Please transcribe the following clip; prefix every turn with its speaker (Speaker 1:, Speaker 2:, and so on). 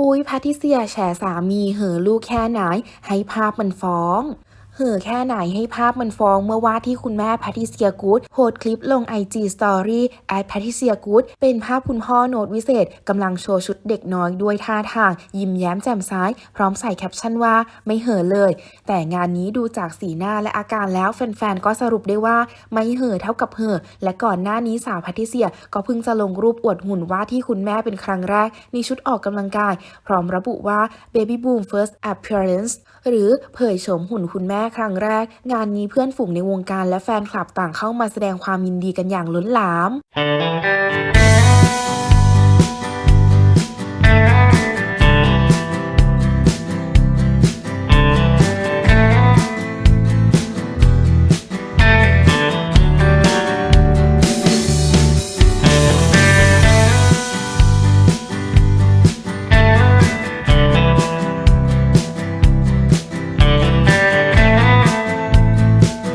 Speaker 1: อุ้ยแพทิเซียแฉสามีเหอลูกแค่ไหน ให้ภาพมันฟ้อง เห่อแค่ไหนให้ภาพมันฟ้องเมื่อว่าที่คุณแม่แพทิเซียกูดโพสคลิปลง IG Story แอดแพทิเซียกูดเป็นภาพคุณพ่อโน้ตวิเศษกำลังโชว์ชุดเด็กน้อยด้วยท่าทาง ยิ้มแย้มแจ่มใสพร้อมใส่แคปชั่นว่าไม่เห่อเลย แต่งานนี้ดูจากสีหน้าและอาการแล้วแฟนๆ ก็สรุปได้ว่าไม่เห่อเท่ากับเห่อและก่อนหน้านี้สาวแพทิเซียก็เพิ่งจะลงรูปอวดหุ่นว่าที่คุณแม่เป็นครั้งแรกในชุดออกกำลังกาย พร้อมระบุว่า Baby Boom First Appearance หรือเผยโฉมหุ่นคุณแม่ม่ครั้งแรก งานนี้เพื่อนฝูงในวงการและแฟนคลับต่างเข้ามาแสดงความยินดีกันอย่างล้นหลาม